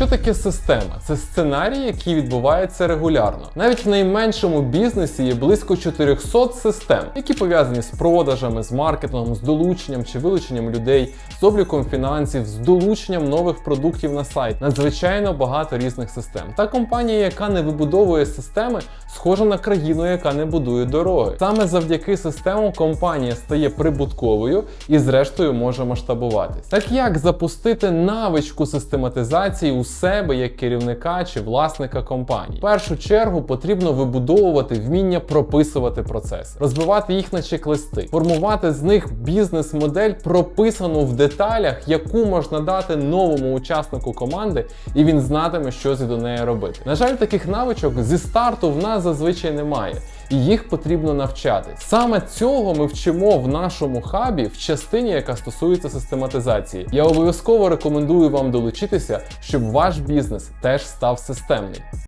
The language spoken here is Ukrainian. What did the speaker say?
Що таке система? Це сценарій, який відбувається регулярно. Навіть в найменшому бізнесі є близько 400 систем, які пов'язані з продажами, з маркетингом, з долученням чи вилученням людей, з обліком фінансів, з долученням нових продуктів на сайт. Надзвичайно багато різних систем. Та компанія, яка не вибудовує системи, схожа на країну, яка не будує дороги. Саме завдяки системам компанія стає прибутковою і, зрештою, може масштабуватись. Так як запустити навичку систематизації у себе як керівника чи власника компанії? В першу чергу потрібно вибудовувати вміння прописувати процеси, розбивати їх на чек-листи, формувати з них бізнес-модель, прописану в деталях, яку можна дати новому учаснику команди, і він знатиме, що до неї робити. На жаль, таких навичок зі старту в нас зазвичай немає. І їх потрібно навчати. Саме цього ми вчимо в нашому хабі в частині, яка стосується систематизації. Я обов'язково рекомендую вам долучитися, щоб ваш бізнес теж став системний.